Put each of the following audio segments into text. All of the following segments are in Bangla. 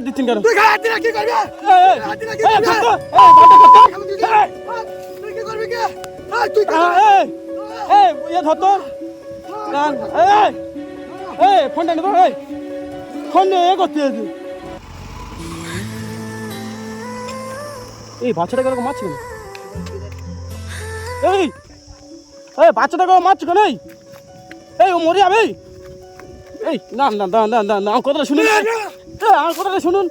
হাত দিচ্ছেন কেন? ধর তো, এই, বাটা ধর তো। এখন তুই এই, তুই কি করবি? কি এই, তুই কি আহ, করবি? এই, এই, ধর তো। দাঁড়ান, এই, এই, এই, ফোনটা নে ফোন করতে এই বাচ্চাটাকে এরকম মারছে কেন? এই এই বাচ্চাটাকে মারছে কেন? এই এই ও মরে যাবে এই। না না না না না কথাটা এই, আমার কথাটা শুনুন।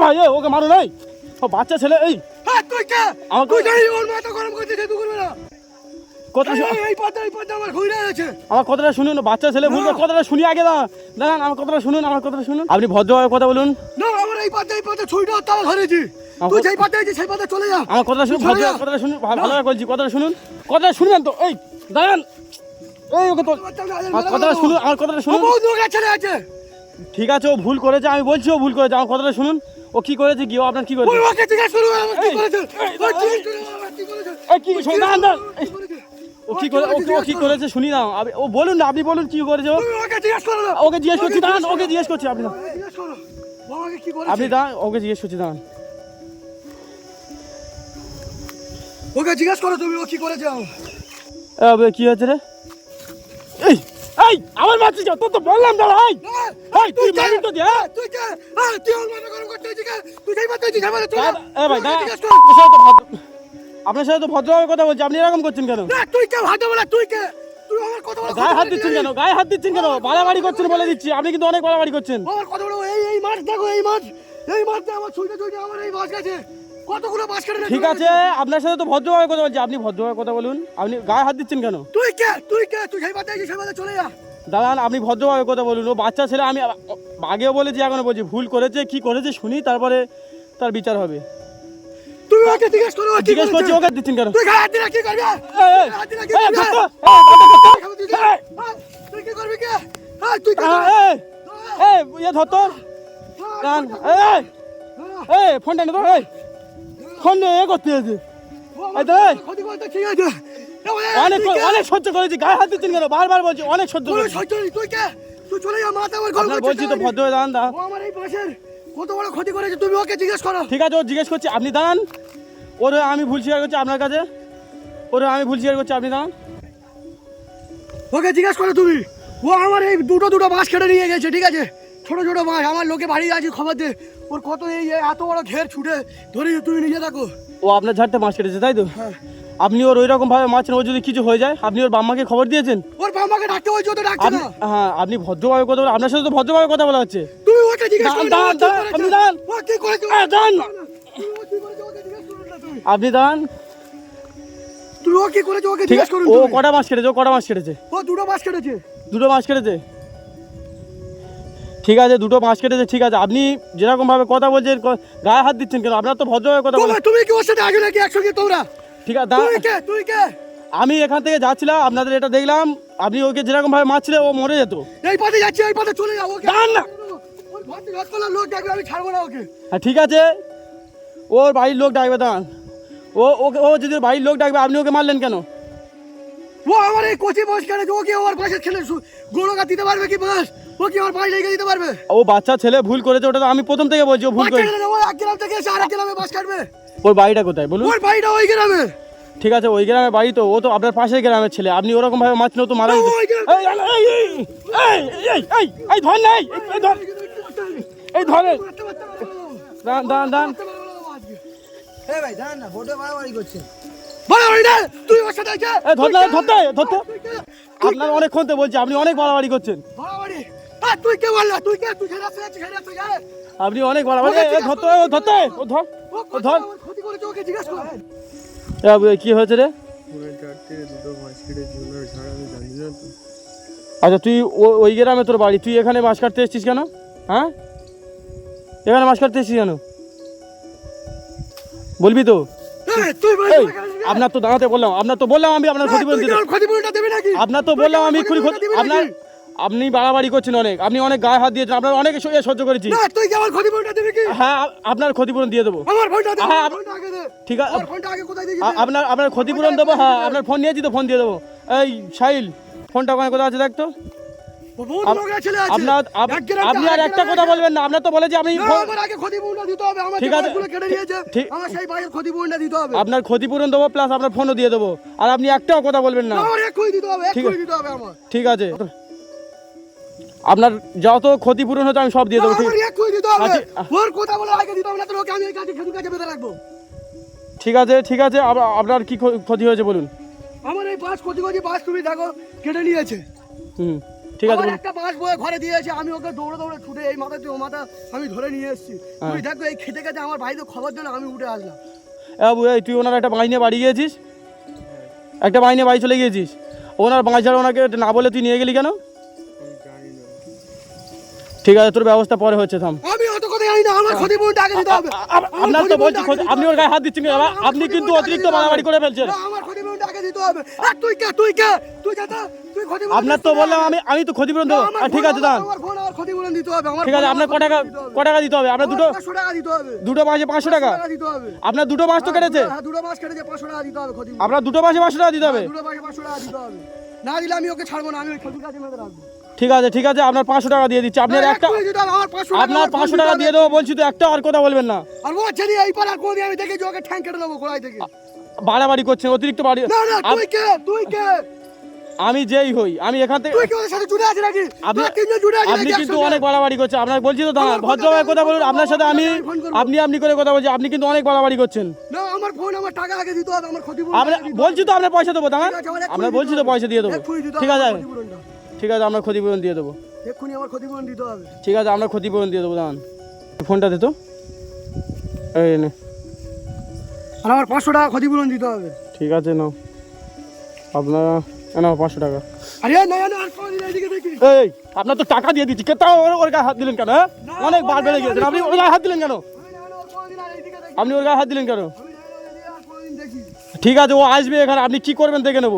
ভাই ওকে মারো নাই। ও বাচ্চা ছেলে এই। এই, তুই কে? আমাকে- তুই জানিস ওর মাথা গরম করতে তুই করবি না। কথা এই, এই, এই পাতা এই পাতা আমার ঘুরে আছে আমার কথাটা শুনুন বাচ্চা ছেলে কথাটা শুনি আগে না। দাঁড়ান আমার কথাটা শুনুন আমার কথাটা শুনুন। আপনি ভদ্রভাবে কথা বলুন। না আমার এই পাতা এই পাতা ছুরিটা তাও ধরেছি। আমার- তুই যেই পাতা আছে সেই পাতা চলে যা। আমার কথাটা শুনুন ভদ্র যা। কথাটা শুনুন ভা- ভালোভাবে বলছি কথাটা শুনুন। কথাটা শুনবেন তো এই দাঁড়ান। এই ওকে তো কথাটা শুনুন আমার কথাটা শুনুন। বহুত লোক আছে ঠিক আছে ও ভুল করেছে আমি বলছি ও ভুল করেছে। আমার কথাটা শুনুন। ও কি করেছে গিয়ে আপনার কি করেছে? ওকে? ও কি করে ও কি- ও কি করেছে? শুনি না ও বলুন না আপনি বলুন কি করেছে ওকে জিজ্ঞেস ওকে জিজ্ঞেস করছি দাঁড়ান ওকে জিজ্ঞেস করছি আপনি ওকে আপনি দাঁড়ান ওকে জিজ্ঞেস করছি দাঁড়ান। ওকে জিজ্ঞেস করো তুমি ও কি করেছে? কি হয়েছে রে? এই আমার মারছিস কেন? তোর তো বললাম দাঁড়া এই। এই, তুই কে? তো দি? তুই কে? তুই ওর মাথা গরম করতে হয়েছে তুই যেই চলে এ ভাই দাঁড়া, সাথে তো ভদ্র- আপনার সাথে তো ভদ্রভাবে কথা বলছি আপনি এরকম করছেন কেন? না, তুই কে? হাতে বলা তুই কে? তুই আমার কথা বলা গায়ে হাত দিচ্ছেন কেন? গায়ে হাত দিচ্ছেন কেন? বাড়াবাড়ি করছেন বলে দিচ্ছি আপনি কিন্তু অনেক বাড়াবাড়ি করছেন। আমার কথা বলো এই এই মাছ দেখো এই মাছ এই মাছ আমার ছুঁইতে ছুঁইতে আমার এই মাছ গেছে। কতগুলো মাছ কেটে ঠিক আছে আপনার সাথে তো ভদ্রভাবে কথা বলছি। আপনি ভদ্রভাবে কথা বলুন। আপনি গায়ে হাত দিচ্ছেন কেন? তুই কে? তুই কে? তুই সেই পাতা সেই পাতা চলে যা। দাঁড়ান আপনি ভদ্রভাবে কথা বলুন। ও বাচ্চা ছেলে আমি আগেও বলেছি এখনও বলছি ভুল করেছে কি করেছে শুনি তারপরে তার বিচার হবে। তুই ওকে জিজ্ঞেস করো জিজ্ঞেস করছি ওকে দিচ্ছেন কেন? তুই গায়ে হাত দিলে কি করবি? এখানে তুই হ্যাঁ, কি করবি? কে হ্যাঁ তুই এই, এই, ইয়ে ধরতো, হ্যাঁ, হ্যাঁ, এই, এই, ফোনটা নে তো, এই, নিয়ে এ করতে আছে অনেক অনেক সহ্য করেছি গায়ে হাত দিচ্ছেন কেন? বারবার বলছি অনেক সহ্য বলছি তো ভদ্র হয়ে দাঁড়ান পাশের কত বড় ক্ষতি করেছে তুমি ওকে জিজ্ঞেস করো। ঠিক আছে ও জিজ্ঞেস করছি আপনি দাঁড়ান। ওর আমি ভুল স্বীকার করছি আপনার কাছে। ওর আমি ভুল স্বীকার করছি আপনি দাঁড়ান। ওকে জিজ্ঞেস করো তুমি। ও আমার এই দুটো দুটো মাছ কেটে নিয়ে গেছে ঠিক আছে? ছোট ছোট মাছ আমার লোকে বাড়ি আছে খবর দে। ওর কত এই এত বড় ঘের ছুটে ধরে তুমি নিজে থাকো ও। আপনার ঝাড়তে মাছ কেটেছে তাই তো? হ্যাঁ। আপনি ওর ওই রকম ভাবে মারছেন ও যদি কিছু হয়ে যায় আপনি ওর বাম্মাকে খবর দিয়েছেন? ওর বাবাকে ডাকতে হয়েছে তো ডাকছে না। হ্যাঁ আপনি ভদ্রভাবে কথা বলে আপনার সাথে তো ভদ্রভাবে কথা বলা হচ্ছে। তুমি ওকে জিজ্ঞেস করো দাঁড়ান, দাঁড়ান, আপনি দাঁড়ান। ও কি করেছে? এ, দাঁড়ান। আপনি দাঁড়ান। তুমি ও কি করেছে? ওকে জিজ্ঞেস করুন ও কটা মাছ কেটেছে ও কটা মাছ কেটেছে? ও দুটো মাছ কেটেছে। দুটো মাছ কেটেছে? ঠিক আছে দুটো মাছ কেটেছে ঠিক আছে। আপনি যেরকম ভাবে কথা বলছেন গায়ে হাত দিচ্ছেন কেন? আপনার তো ভদ্রভাবে কথা বলেন তুমি কি ওর সাথে আগে নাকি একসঙ্গে তোমরা? ঠিক আছে তুই কে? তুই কে? আমি এখান থেকে যাচ্ছিলাম আপনাদের এটা দেখলাম। আপনি ওকে যেরকম ভাবে মারছিলেন ও মরে যেত। এই পথে যাচ্ছি এই পথে চলে যাও ওকে। না। লোক ডাকবে আমি ছাড়বো না ওকে। হ্যাঁ ঠিক আছে। ওর বাড়ির লোক ডাকবে দাঁড়ান। ও ওকে ও যদি বাড়ির লোক ডাকবে আপনি ওকে মারলেন কেন? ও আমার এই কোচি বস কেন ও কি আমার পাশে খেলে গোলকা দিতে পারবে কি বাস ও কি আমার পায়ে লেগে দিতে পারবে ও বাচ্চা ছেলে ভুল করেছে ওটা তো আমি প্রথম থেকে বলছি ও ভুল করে ও এক গ্রাম থেকে এসে আরেক গ্রামে বাস কাটবে ওর বাড়িটা কোথায় বলুন ওর বাড়িটা ওই গ্রামে ঠিক আছে ওই গ্রামে বাড়ি তো ও তো আপনার পাশের গ্রামের ছেলে আপনি ওরকম ভাবে ও তো মারা এই, ধর না, এই, ধর, দাঁড়ান দাঁড়ান হ্যাঁ ভাই দাঁড়ান না ভোটে বাড়াবাড়ি না, তুই ওর সাথে? ধরতে, ধরতে। কে? আপনার অনেকক্ষণ তো বলছি আপনি অনেক বাড়াবাড়ি করছেন। তুই কে বললা? তুই কে? তুই খেলা তুই খেলা তুই আপনি অনেক বাড়াবাড়ি ধরতে ধরতে ও ধর ও ও ধর। ক্ষতি করেছে ওকে জিজ্ঞাস কর। এ বাবু, এই কি হয়েছে রে? আচ্ছা তুই ওই গ্রামে তোর বাড়ি তুই এখানে মাছ কাটতে এসেছিস কেন? হ্যাঁ? এখানে মাছ কাটতে এসেছিস কেন? বলবি তো? তুই আপনার তো দাঁড়াতে বললাম আপনার তো বললাম আমি আপনার ক্ষতিপূরণ দিতে আপনার তো বললাম আমি ক্ষতি- আপনার আপনি বাড়াবাড়ি করছেন অনেক আপনি অনেক গায়ে হাত দিয়েছেন আপনার অনেক সহ্য সহ্য করেছি। না তুই কি আমার ক্ষতিপূরণটা দেবে কি হ্যাঁ আপনার ক্ষতিপূরণ দিয়ে দেবো। আমার ফোনটা দে হ্যাঁ, ঠিক আছে। আপনার আপনার ক্ষতিপূরণ দেবো হ্যাঁ আপনার ফোন নিয়েছি তো ফোন দিয়ে দেবো। এই সাইল ফোনটা কোথায় আছে দেখ আপনার আপ- এক গ্রাম আপনি আর একটা কথা বলবেন না আপনার তো বলে যে আপনি না, ফো- আমার আগে ক্ষতিপূরণটা দিতে হবে আমার ঠিক আছে। কেটে নিয়েছে। আমার সেই ভাইয়ের হবে। আপনার ক্ষতিপূরণ দেবো প্লাস আপনার ফোনও দিয়ে দেবো। আর আপনি একটাও কথা বলবেন না। আমার দিতে হবে ঠিক আছে। দিতে হবে আমার। ঠিক আছে। আপনার যত ক্ষতিপূরণ হচ্ছে আমি সব দিয়ে দেবো ঠিক আচ্ছা, ঠিক আছে ঠিক আছে। আপনার কি ক্ষতি হয়েছে বলুন। আমার এই বাস ক্ষতি ক্ষতি বাস তুমি দেখো কেটে নিয়েছে। হুম। ঠিক আছে একটা বাস বয়ে ঘরে দিয়েছে আমি ওকে দৌড়ে দৌড়ে ছুটে এই মাথা ও মাথা আমি ধরে নিয়ে এসেছি। হ্যাঁ। তুমি দেখো এই খেতে খেতে আমার ভাই তো খবর দিল আমি উঠে আসলাম। বাবু এই তুই ওনার একটা বাঁশ নিয়ে বাড়ি গিয়েছিস? একটা বাঁশ নিয়ে বাড়ি চলে গিয়েছিস? ওনার বাঁশ ছাড়া ওনাকে না বলে তুই নিয়ে গেলি কেন? ঠিক আছে তোর ব্যবস্থা পরে হচ্ছে থাম। আমি অত কথা জানি না আমার ক্ষতিপূরণটা আগে দিতে হবে। আপনার তো বলছি আপনি ওর গায়ে হাত দিচ্ছেন আপনি কিন্তু অতিরিক্ত বাড়াবাড়ি করে ফেলছেন। আমার ক্ষতিপূরণটা আগে দিতে হবে। তুই কে তুই কে? আপনার তো বললাম আমি আমি তো ক্ষতিপূরণ দেবো। ঠিক আছে ক্ষতিপূরণ দিতে হবে ঠিক আছে আপনার ক আমার টাকা দিতে হবে। ক টাকা দিতে হবে? আপনার দুটো টাকা দিতে হবে। দুটো মাসে পাঁচশো টাকা টাকা? দিতে হবে। আপনার দুটো মাস তো কেটেছে? হ্যাঁ দুটো মাস কেটেছে পাঁচশো টাকা দিতে হবে আপনার দুটো মাসে পাঁচশো টাকা দিতে হবে? দুটো মাসে পাঁচশো টাকা দিতে হবে। না দিলে আমি ওকে ছাড়বো না আমি ওই রাখব। ঠিক আছে ঠিক আছে আপনার পাঁচশো টাকা দিয়ে দিচ্ছি। আপনার একটা আপনার পাঁচশো টাকা দিয়ে দেবো বলছি তো একটা আর কথা বলবেন না। আর ও ছেড়ে এই পার আর কোনদিন আমি ওকে ঠ্যাং কেটে দেবো থেকে। বাড়াবাড়ি করছেন অতিরিক্ত বাড়ি না না আপ- তুই কে? তুই কে? আমি যেই হই আমি এখান থেকে আপনি কিন্তু অনেক বাড়াবাড়ি করছেন। আপনার বলছি তো আমার ফোন ভদ্রভাবে কথা বলুন। আপনার সাথে আমি। আপনি আপনি করে কথা বলছি আপনি কিন্তু অনেক বাড়াবাড়ি করছেন। আমার ফোন আমার টাকা আগে দিতে হবে আমার ক্ষতিপূরণ আমরা আগে বলছি তো আপনার পয়সা দেবো দাঁড়ান। আমার আমরা বলছি তো পয়সা দিয়ে দেবো। ঠিক আছে। ঠিক আছে আমরা ক্ষতিপূরণ দিয়ে দেবো। এক্ষুনি আমার ক্ষতিপূরণ দিতে হবে। ঠিক আছে আমরা ক্ষতিপূরণ দিয়ে দেবো দাঁড়ান। ফোনটা দে তো। এই নে। আমার পাঁচশো টাকা ক্ষতিপূরণ দিতে হবে। ঠিক আছে নাও। আপনার নাও পাঁচশো টাকা। আরে না না আর কোনদিন এদিকে দেখি এই আপনার তো টাকা দিয়ে দিচ্ছি। কে তাও ওর ওর গায়ে হাত দিলেন কেন হ্যাঁ? অনেক বার বেড়ে গিয়েছেন। আপনি ওর গায়ে হাত দিলেন কেন? না না আপনি ওর গায়ে হাত দিলেন কেন? না না। ঠিক আছে ও আসবে এখানে। আপনি কি করবেন দেখে নেব।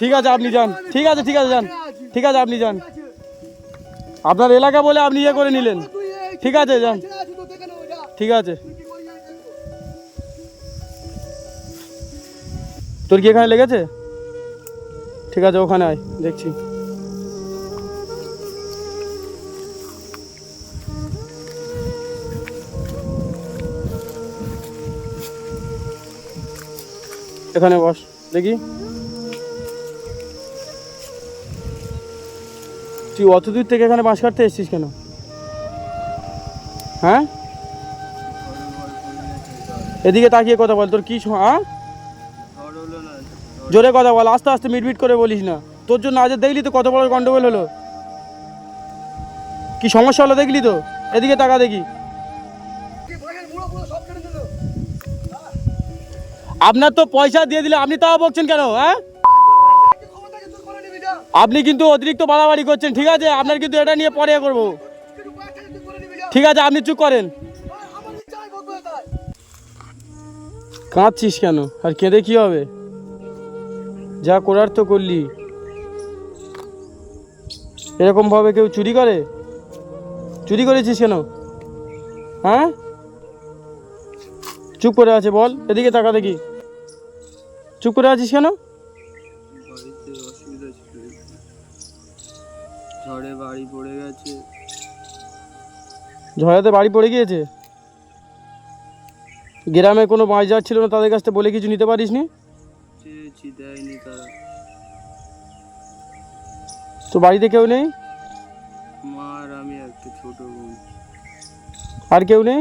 ঠিক আছে আপনি যান। ঠিক আছে ঠিক আছে যান। ঠিক আছে আপনি যান। আপনার এলাকা বলে আপনি ইয়ে করে নিলেন। ঠিক আছে যান। ঠিক আছে। তোর কি এখানে লেগেছে? ঠিক আছে, ওখানে আয়, দেখছি। এখানে বস, দেখি। তুই অত দূর থেকে এখানে বাঁশ কাটতে এসেছিস কেন? হ্যাঁ? এদিকে তাকিয়ে কথা বল, তোর কি হ্যাঁ জোরে কথা বল, আস্তে আস্তে মিটমিট করে বলিস না। তোর জন্য আজ দেখলি তো কত বড় গন্ডগোল হলো। কি সমস্যা হলো দেখলি তো? এদিকে তাকা দেখি। আপনার তো পয়সা দিয়ে দিলে আপনি তাও বলছেন কেন হ্যাঁ? আপনি কিন্তু অতিরিক্ত বাড়াবাড়ি করছেন, ঠিক আছে? আপনার কিন্তু এটা নিয়ে পরে করব। ঠিক আছে, আপনি চুপ করেন। কাঁদছিস কেন? আর কেঁদে কি হবে? যা করার তো করলি। এরকমভাবে কেউ চুরি করে? চুরি করেছিস কেন? হ্যাঁ? চুপ করে আছে বল। এদিকে তাকা দেখি। চুপ করে আছিস কেন? ঝড়ে বাড়ি পড়ে গেছে। ঝড়াতে বাড়ি পড়ে গিয়েছে? গ্রামে কোনো মাছ যাচ্ছিল ছিল না তাদের কাছ থেকে বলে কিছু নিতে পারিস নি তো বাড়িতে কেউ নেই? আর আমি একটা ছোট বোন। আর কেউ নেই?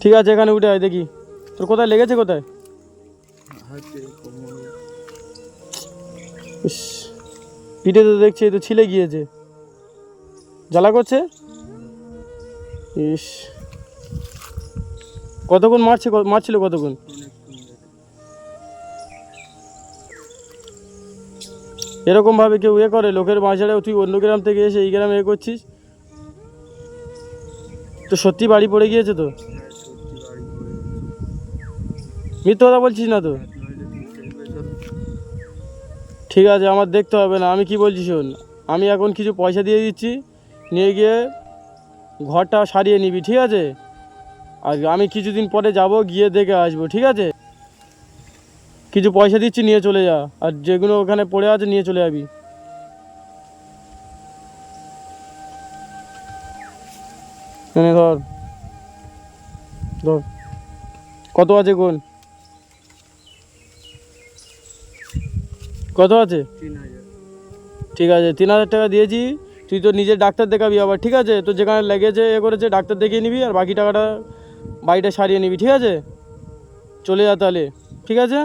ঠিক আছে এখানে উঠে আয় দেখি। তোর কোথায় লেগেছে কোথায়? পিঠে তো দেখছি এই তো ছিলে গিয়েছে। জ্বালা করছে? ইস। কতক্ষণ মারছে মারছিল কতক্ষণ এরকমভাবে কেউ এ করে, লোকের বাঁচারে তুই অন্য গ্রাম থেকে এসে এই গ্রামে এ করছিস? তো সত্যি বাড়ি পড়ে গিয়েছে তো? মিথ্যে কথা বলছিস না তো? ঠিক আছে, আমার দেখতে হবে না। আমি কি বলছি শোন? আমি এখন কিছু পয়সা দিয়ে দিচ্ছি। নিয়ে গিয়ে ঘরটা সারিয়ে নিবি ঠিক আছে? আর আমি কিছুদিন পরে যাব গিয়ে দেখে আসব ঠিক আছে? কিছু পয়সা দিচ্ছি নিয়ে চলে যা। আর যেগুলো ওখানে পড়ে আছে নিয়ে চলে যাবি। ধর। ধর। কত আছে কোন? কত আছে? ঠিক আছে তিন হাজার টাকা দিয়েছি। তুই তো নিজের ডাক্তার দেখাবি আবার, ঠিক আছে? তো যেখানে লেগেছে এ করেছে, ডাক্তার দেখিয়ে নিবি আর বাকি টাকাটা বাড়িটা সারিয়ে নিবি, ঠিক আছে? চলে যা তাহলে, ঠিক আছে?